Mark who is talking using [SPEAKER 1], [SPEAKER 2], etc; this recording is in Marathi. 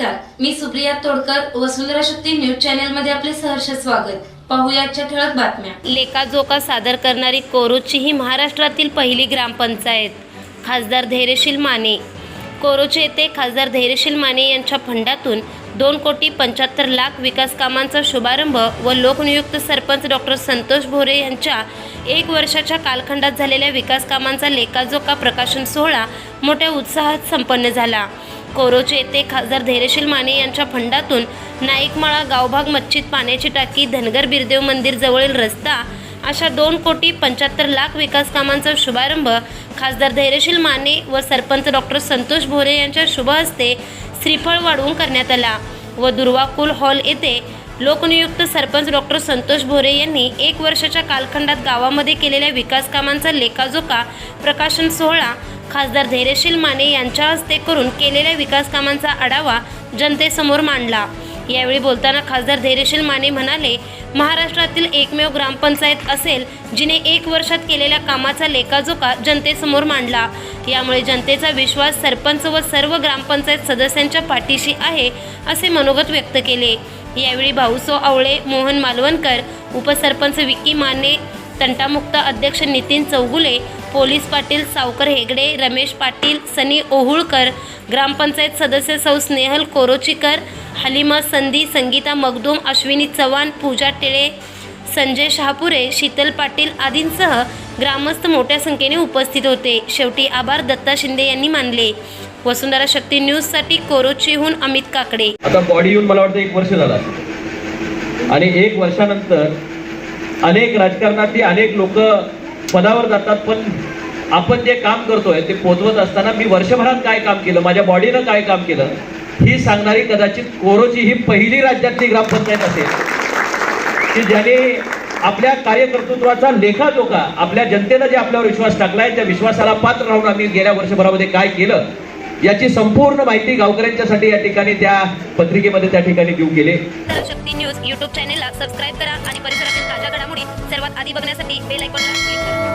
[SPEAKER 1] नमस्कार. मी सुप्रिया तोडकर वसुंधरा शक्ती न्यूज चॅनलमध्ये आपले सहर्ष स्वागत. पाहुयाच्या ठळक बातम्या.
[SPEAKER 2] लेखाजोखा सादर करणारी कोरोची ही महाराष्ट्रातील पहिली ग्रामपंचायत. खासदार धैर्यशील माने. कोरोचे येथे खासदार धैर्यशील माने यांच्या फंडातून दोन कोटी पंच्याहत्तर लाख विकास कामांचा शुभारंभ व लोकनियुक्त सरपंच डॉक्टर संतोष भोरे यांच्या एक वर्षाच्या कालखंडात झालेल्या विकास कामांचा लेखाजोखा प्रकाशन सोहळा मोठ्या उत्साहात संपन्न झाला. कोरोचे येथे खासदार धैर्यशील माने यांच्या फंडातून नाईकमाळा गावभाग मच्छीत पाण्याची टाकी धनगर बिरदेव मंदिर जवळील रस्ता अशा दोन कोटी पंच्याहत्तर लाख विकास कामांचा शुभारंभ खासदार धैर्यशील माने व सरपंच डॉक्टर संतोष भोरे यांच्या शुभ हस्ते श्रीफळ वाढवून करण्यात आला व दुर्वाकुल हॉल येथे लोकनियुक्त सरपंच डॉक्टर संतोष भोरे यांनी एक वर्षाच्या कालखंडात गावामध्ये केलेल्या विकास कामांचा लेखाजोखा प्रकाशन सोहळा खासदार धैर्यशील माने यांच्या हस्ते करून केलेल्या विकास कामांचा आढावा जनतेसमोर मांडला. यावेळी बोलताना खासदार धैर्यशील माने म्हणाले महाराष्ट्रातील एकमेव ग्रामपंचायत असेल जिने एक वर्षात केलेल्या कामाचा लेखाजोखा जनतेसमोर मांडला. यामुळे जनतेचा विश्वास सरपंच व सर्व ग्रामपंचायत सदस्यांच्या पाठीशी आहे असे मनोगत व्यक्त केले. यावेळी भाऊसो आवळे मोहन मालवणकर उपसरपंच विकी माने तंटामुक्त अध्यक्ष नितीन चौगुले पोलीस पाटील सावकर हेगडे रमेश पाटील सनी ओहुळकर ग्रामपंचायत सदस्य सौ स्नेहल कोरोचीकर हलिमा संधी संगीता मगदूम अश्विनी चव्हाण पूजा टिळे संजय शहापुरे शीतल पाटील आदींसह ग्रामस्थ मोठ्या संख्येने उपस्थित होते. शेवटी आभार दत्ता शिंदे यांनी मानले. वसुंधरा शक्ती न्यूजसाठी कोरोचीहून अमित काकडे.
[SPEAKER 3] आता बॉडी येऊन मला वाटतं एक वर्ष झालं आणि एक वर्षानंतर अनेक राजकारणातली अनेक लोक पदावर जातात पण आपण जे काम करतोय ते पोचवत असताना मी वर्षभरात काय काम केलं माझ्या बॉडीनं काय काम केलं ही सांगणारी कदाचित कोरोची ही पहिली राज्यातली ग्रामपंचायत असेल. की ज्याने आपल्या कार्यकर्तृत्वाचा लेखाजोखा आपल्या जनतेनं जे आपल्यावर विश्वास टाकलाय त्या विश्वासाला पात्र राहून आम्ही गेल्या वर्षभरामध्ये काय केलं याची संपूर्ण माहिती गावकऱ्यांच्यासाठी या ठिकाणी त्या पत्रिकेमध्ये त्या ठिकाणी देऊ केले
[SPEAKER 2] शक्ती न्यूज यूट्यूब चॅनेलला सबस्क्राईब करा आणि परिसरातील ताज्या घडामोडी सर्वात आधी बघण्यासाठी बेल आयकॉनला क्लिक करा.